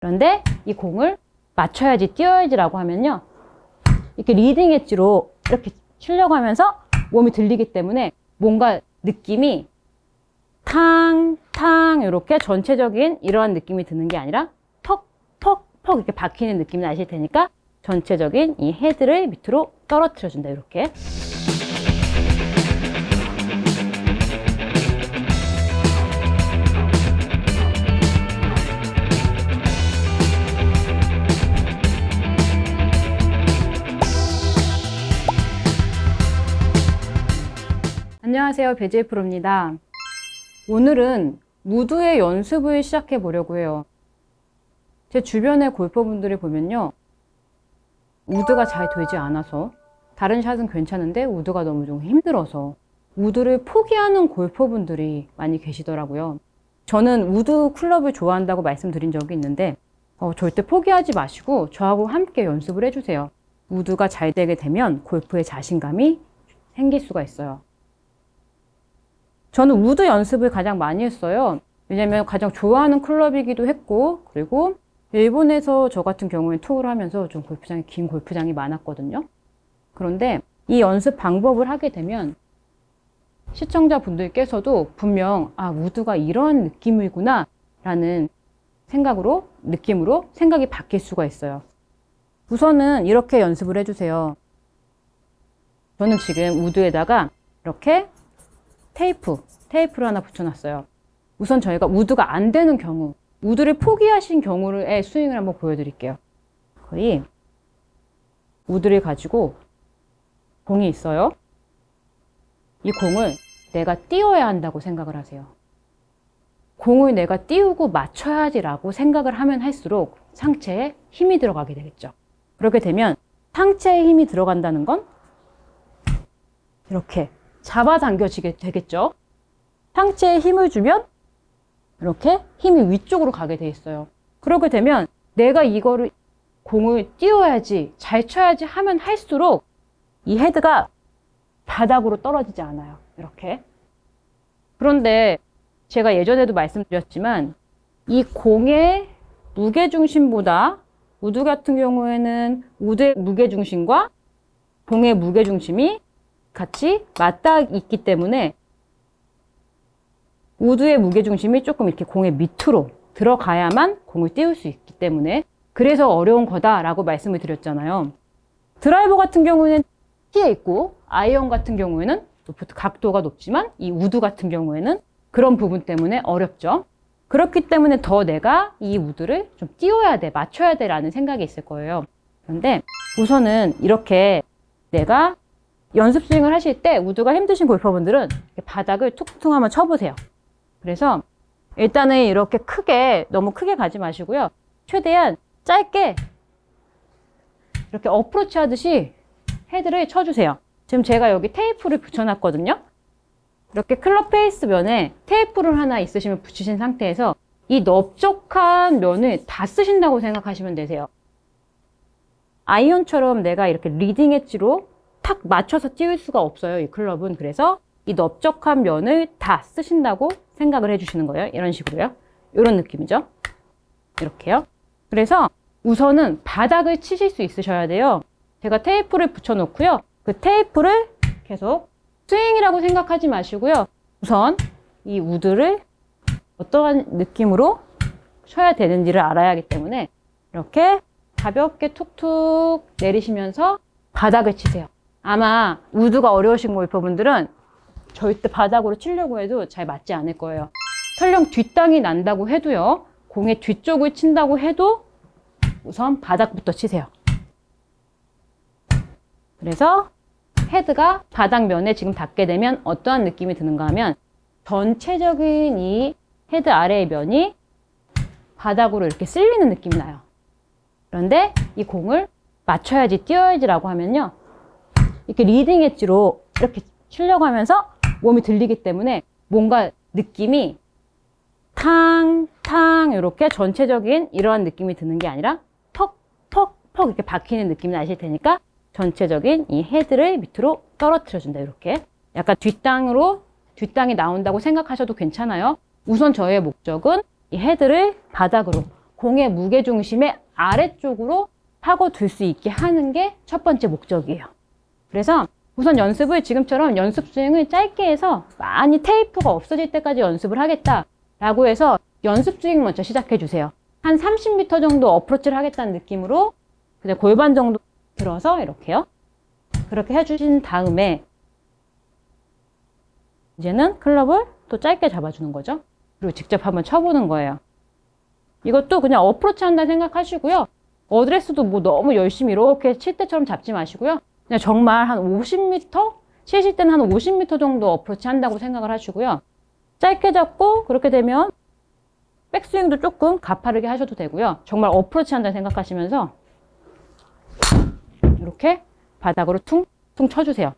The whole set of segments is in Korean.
그런데 이 공을 맞춰야지 뛰어야지라고 하면요. 이렇게 리딩 엣지로 이렇게 치려고 하면서 몸이 들리기 때문에 뭔가 느낌이 탕, 탕 이렇게 전체적인 이러한 느낌이 드는 게 아니라 턱, 턱, 턱 이렇게 박히는 느낌이 나실 테니까 전체적인 이 헤드를 밑으로 떨어뜨려 준다 이렇게. 안녕하세요. 배지혜 프로입니다. 오늘은 무드의 연습을 시작해 보려고 해요. 제 주변의 골퍼분들을 보면요. 우드가 잘 되지 않아서 다른 샷은 괜찮은데 우드가 너무 좀 힘들어서 우드를 포기하는 골퍼분들이 많이 계시더라고요. 저는 우드 클럽을 좋아한다고 말씀드린 적이 있는데 어, 절대 포기하지 마시고 저하고 함께 연습을 해주세요. 우드가 잘 되게 되면 골프에 자신감이 생길 수가 있어요. 저는 우드 연습을 가장 많이 했어요. 왜냐면 가장 좋아하는 클럽이기도 했고, 그리고 일본에서 저 같은 경우에 투어를 하면서 좀 골프장이, 긴 골프장이 많았거든요. 그런데 이 연습 방법을 하게 되면 시청자분들께서도 분명, 아, 우드가 이런 느낌이구나, 라는 생각으로, 느낌으로 생각이 바뀔 수가 있어요. 우선은 이렇게 연습을 해주세요. 저는 지금 우드에다가 이렇게 테이프, 테이프를 하나 붙여놨어요. 우선 저희가 우드가 안 되는 경우, 우드를 포기하신 경우의 스윙을 한번 보여드릴게요. 거의 우드를 가지고 공이 있어요. 이 공을 내가 띄워야 한다고 생각을 하세요. 공을 내가 띄우고 맞춰야지라고 생각을 하면 할수록 상체에 힘이 들어가게 되겠죠. 그렇게 되면 상체에 힘이 들어간다는 건 이렇게 잡아당겨지게 되겠죠. 상체에 힘을 주면 이렇게 힘이 위쪽으로 가게 돼 있어요. 그렇게 되면 내가 이거를 공을 띄워야지, 잘 쳐야지 하면 할수록 이 헤드가 바닥으로 떨어지지 않아요. 이렇게. 그런데 제가 예전에도 말씀드렸지만 이 공의 무게중심보다 우드 같은 경우에는 우드의 무게중심과 공의 무게중심이 같이 맞닿아 있기 때문에 우드의 무게중심이 조금 이렇게 공의 밑으로 들어가야만 공을 띄울 수 있기 때문에 그래서 어려운 거다라고 말씀을 드렸잖아요. 드라이버 같은 경우에는 티에 있고 아이언 같은 경우에는 각도가 높지만 이 우드 같은 경우에는 그런 부분 때문에 어렵죠. 그렇기 때문에 더 내가 이 우드를 좀 띄워야 돼, 맞춰야 돼 라는 생각이 있을 거예요. 그런데 우선은 이렇게 내가 연습 스윙을 하실 때 우드가 힘드신 골퍼분들은 바닥을 툭툭 한번 쳐보세요. 그래서 일단은 이렇게 크게 너무 크게 가지 마시고요. 최대한 짧게 이렇게 어프로치 하듯이 헤드를 쳐주세요. 지금 제가 여기 테이프를 붙여놨거든요. 이렇게 클럽 페이스 면에 테이프를 하나 있으시면 붙이신 상태에서 이 넓적한 면을 다 쓰신다고 생각하시면 되세요. 아이언처럼 내가 이렇게 리딩 엣지로 탁 맞춰서 띄울 수가 없어요. 이 클럽은. 그래서 이 넓적한 면을 다 쓰신다고 생각을 해주시는 거예요. 이런 식으로요. 이런 느낌이죠. 이렇게요. 그래서 우선은 바닥을 치실 수 있으셔야 돼요. 제가 테이프를 붙여놓고요. 그 테이프를 계속 스윙이라고 생각하지 마시고요. 우선 이 우드를 어떠한 느낌으로 쳐야 되는지를 알아야 하기 때문에 이렇게 가볍게 툭툭 내리시면서 바닥을 치세요. 아마 우드가 어려우신 골퍼분들은 절대 바닥으로 치려고 해도 잘 맞지 않을 거예요. 설령 뒷땅이 난다고 해도요. 공의 뒤쪽을 친다고 해도 우선 바닥부터 치세요. 그래서 헤드가 바닥면에 지금 닿게 되면 어떠한 느낌이 드는가 하면 전체적인 이 헤드 아래의 면이 바닥으로 이렇게 쓸리는 느낌이 나요. 그런데 이 공을 맞춰야지 뛰어야지라고 하면요. 이렇게 리딩 엣지로 이렇게 치려고 하면서 몸이 들리기 때문에 뭔가 느낌이 탕, 탕 이렇게 전체적인 이러한 느낌이 드는 게 아니라 턱, 턱, 턱 이렇게 박히는 느낌이 나실 테니까 전체적인 이 헤드를 밑으로 떨어뜨려 준다 이렇게 약간 뒷땅으로 뒷땅이 나온다고 생각하셔도 괜찮아요 우선 저의 목적은 이 헤드를 바닥으로 공의 무게 중심의 아래쪽으로 파고들 수 있게 하는 게 첫 번째 목적이에요. 그래서 우선 연습을 지금처럼 연습 스윙을 짧게 해서 많이 테이프가 없어질 때까지 연습을 하겠다라고 해서 연습 스윙 먼저 시작해 주세요. 한 30m 정도 어프로치를 하겠다는 느낌으로 그냥 골반 정도 들어서 이렇게요. 그렇게 해주신 다음에 이제는 클럽을 또 짧게 잡아주는 거죠. 그리고 직접 한번 쳐보는 거예요. 이것도 그냥 어프로치 한다 생각하시고요. 어드레스도 뭐 너무 열심히 이렇게 칠 때처럼 잡지 마시고요. 그냥 정말 한 50m? 치실 때는 한 50m 정도 어프로치 한다고 생각을 하시고요. 짧게 잡고 그렇게 되면 백스윙도 조금 가파르게 하셔도 되고요. 정말 어프로치 한다 생각하시면서 이렇게 바닥으로 퉁퉁 쳐주세요.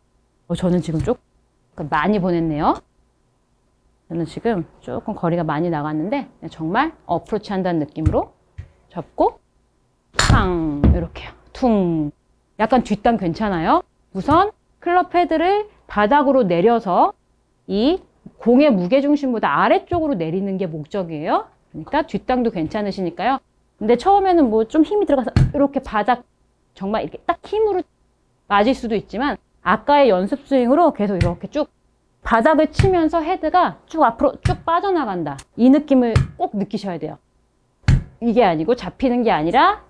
어, 저는 지금 조금 많이 보냈네요. 저는 지금 조금 거리가 많이 나갔는데 정말 어프로치 한다는 느낌으로 잡고 탕 이렇게요. 퉁 약간 뒷땅 괜찮아요? 우선 클럽 헤드를 바닥으로 내려서 이 공의 무게 중심보다 아래쪽으로 내리는 게 목적이에요. 그러니까 뒷땅도 괜찮으시니까요. 근데 처음에는 뭐 좀 힘이 들어가서 이렇게 바닥 정말 이렇게 딱 힘으로 맞을 수도 있지만 아까의 연습 스윙으로 계속 이렇게 쭉 바닥을 치면서 헤드가 쭉 앞으로 쭉 빠져나간다. 이 느낌을 꼭 느끼셔야 돼요. 이게 아니고 잡히는 게 아니라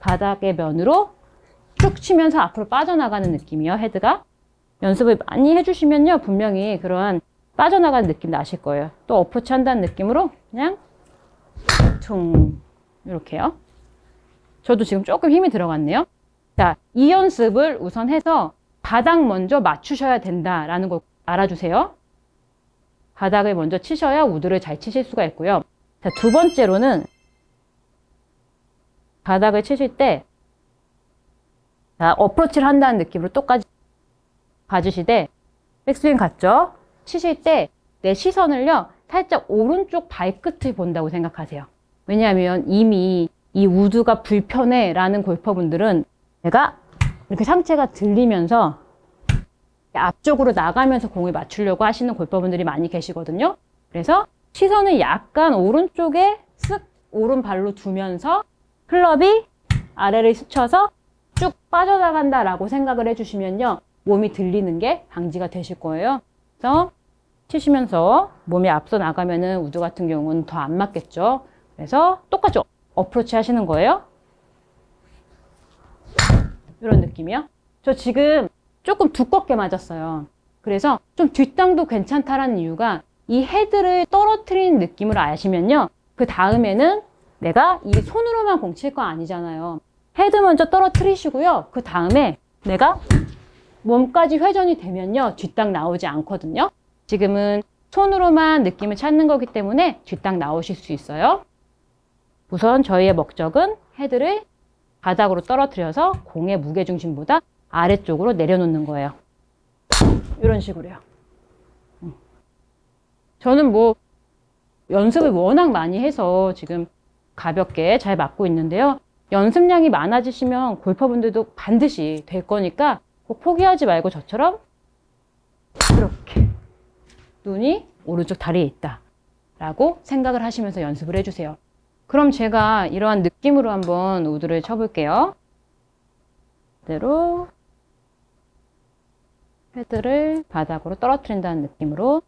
바닥의 면으로 쭉 치면서 앞으로 빠져나가는 느낌이요, 헤드가. 연습을 많이 해주시면요, 분명히 그런 빠져나가는 느낌 나실 거예요. 또 어프로치 한다는 느낌으로 그냥 퉁 이렇게요. 저도 지금 조금 힘이 들어갔네요. 자, 이 연습을 우선 해서 바닥 먼저 맞추셔야 된다라는 걸 알아주세요. 바닥을 먼저 치셔야 우드를 잘 치실 수가 있고요. 자, 두 번째로는 바닥을 치실 때 자, 어프로치를 한다는 느낌으로 똑같이 봐주시되 백스윙 갔죠? 치실 때 내 시선을요 살짝 오른쪽 발끝을 본다고 생각하세요. 왜냐하면 이미 이 우드가 불편해 라는 골퍼분들은 내가 이렇게 상체가 들리면서 앞쪽으로 나가면서 공을 맞추려고 하시는 골퍼분들이 많이 계시거든요. 그래서 시선을 약간 오른쪽에 쓱 오른발로 두면서 클럽이 아래를 스쳐서 쭉 빠져나간다라고 생각을 해주시면요. 몸이 들리는 게 방지가 되실 거예요. 그래서 치시면서 몸이 앞서 나가면은 우드 같은 경우는 더 안 맞겠죠. 그래서 똑같이 어프로치 하시는 거예요. 이런 느낌이요. 저 지금 조금 두껍게 맞았어요. 그래서 좀 뒷땅도 괜찮다라는 이유가 이 헤드를 떨어뜨리는 느낌을 아시면요. 그 다음에는 내가 이 손으로만 공 칠 거 아니잖아요. 헤드 먼저 떨어뜨리시고요. 그 다음에 내가 몸까지 회전이 되면요. 뒷땅 나오지 않거든요. 지금은 손으로만 느낌을 찾는 거기 때문에 뒷땅 나오실 수 있어요. 우선 저희의 목적은 헤드를 바닥으로 떨어뜨려서 공의 무게중심보다 아래쪽으로 내려놓는 거예요. 이런 식으로요. 음. 저는 뭐 연습을 워낙 많이 해서 지금 가볍게 잘 맞고 있는데요. 연습량이 많아지시면 골퍼분들도 반드시 될 거니까 꼭 포기하지 말고 저처럼 이렇게 눈이 오른쪽 다리에 있다. 라고 생각을 하시면서 연습을 해주세요. 그럼 제가 이러한 느낌으로 한번 우드를 쳐볼게요. 그대로 헤드를 바닥으로 떨어뜨린다는 느낌으로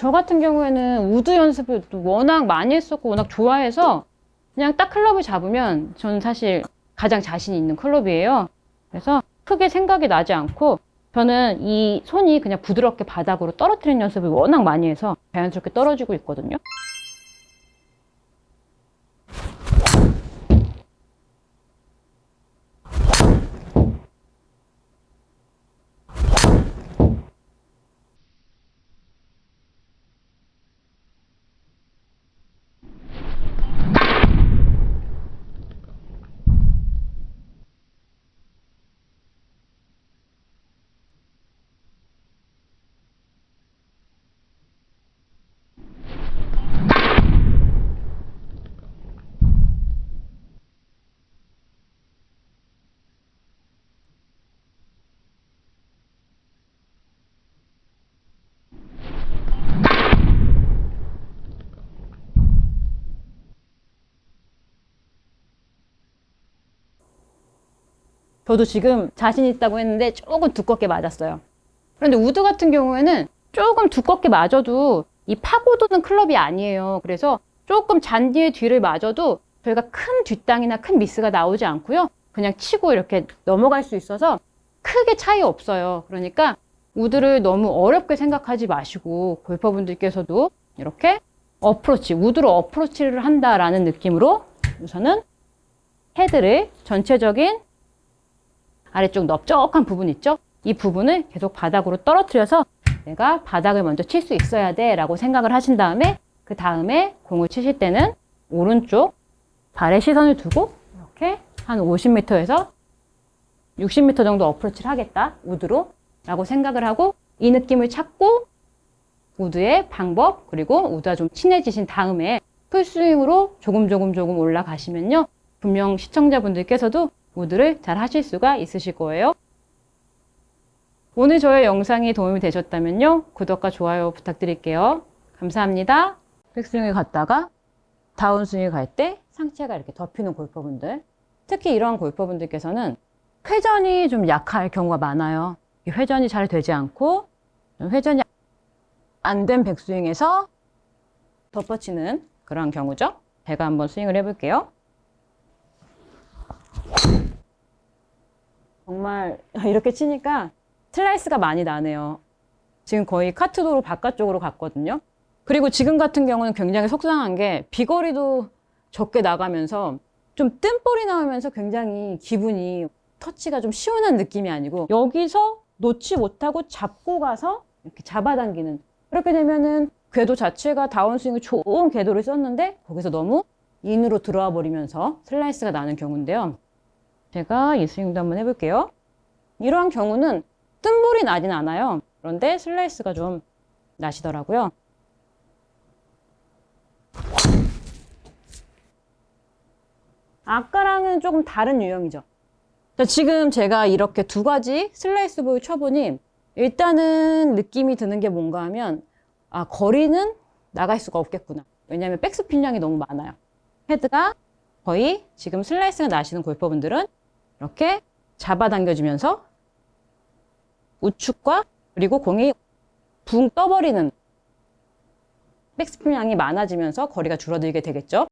저 같은 경우에는 우드 연습을 워낙 많이 했었고 워낙 좋아해서 그냥 딱 클럽을 잡으면 저는 사실 가장 자신 있는 클럽이에요. 그래서 크게 생각이 나지 않고 저는 이 손이 그냥 부드럽게 바닥으로 떨어뜨리는 연습을 워낙 많이 해서 자연스럽게 떨어지고 있거든요. 저도 지금 자신 있다고 했는데 조금 두껍게 맞았어요. 그런데 우드 같은 경우에는 조금 두껍게 맞아도 이 파고드는 클럽이 아니에요. 그래서 조금 잔디의 뒤를 맞아도 저희가 큰 뒷땅이나 큰 미스가 나오지 않고요. 그냥 치고 이렇게 넘어갈 수 있어서 크게 차이 없어요. 그러니까 우드를 너무 어렵게 생각하지 마시고 골퍼분들께서도 이렇게 어프로치, 우드로 어프로치를 한다라는 느낌으로 우선은 헤드를 전체적인 아래쪽 넓적한 부분 있죠? 이 부분을 계속 바닥으로 떨어뜨려서 내가 바닥을 먼저 칠 수 있어야 돼 라고 생각을 하신 다음에 그 다음에 공을 치실 때는 오른쪽 발에 시선을 두고 이렇게 한 50m에서 60m 정도 어프로치를 하겠다 우드로 라고 생각을 하고 이 느낌을 찾고 우드의 방법 그리고 우드와 좀 친해지신 다음에 풀스윙으로 조금 조금 조금 올라가시면요 분명 시청자분들께서도 우드를 잘 하실 수가 있으실 거예요 오늘 저의 영상이 도움이 되셨다면요 구독과 좋아요 부탁드릴게요 감사합니다 백스윙에 갔다가 다운스윙에 갈때 상체가 이렇게 덮이는 골퍼분들 특히 이런 골퍼분들께서는 회전이 좀 약할 경우가 많아요 이 회전이 잘 되지 않고 회전이 안 된 백스윙에서 덮어치는 그런 경우죠. 제가 한번 스윙을 해볼게요. 정말 이렇게 치니까 슬라이스가 많이 나네요. 지금 거의 카트도로 바깥쪽으로 갔거든요. 그리고 지금 같은 경우는 굉장히 속상한 게 비거리도 적게 나가면서 좀 뜸볼이 나오면서 굉장히 기분이 터치가 좀 시원한 느낌이 아니고 여기서 놓지 못하고 잡고 가서 이렇게 잡아당기는 그렇게 되면은 궤도 자체가 다운스윙이 좋은 궤도를 썼는데 거기서 너무 인으로 들어와 버리면서 슬라이스가 나는 경우인데요. 제가 이 스윙도 한번 해볼게요. 이러한 경우는 뜸볼이 나진 않아요. 그런데 슬라이스가 좀 나시더라고요. 아까랑은 조금 다른 유형이죠. 자, 지금 제가 이렇게 두 가지 슬라이스 볼을 쳐보니 일단은 느낌이 드는 게 뭔가 하면 아 거리는 나갈 수가 없겠구나. 왜냐하면 백스핀량이 너무 많아요. 헤드가 거의 지금 슬라이스가 나시는 골퍼분들은 이렇게 잡아당겨주면서 우측과 그리고 공이 붕 떠버리는 백스핀량이 많아지면서 거리가 줄어들게 되겠죠.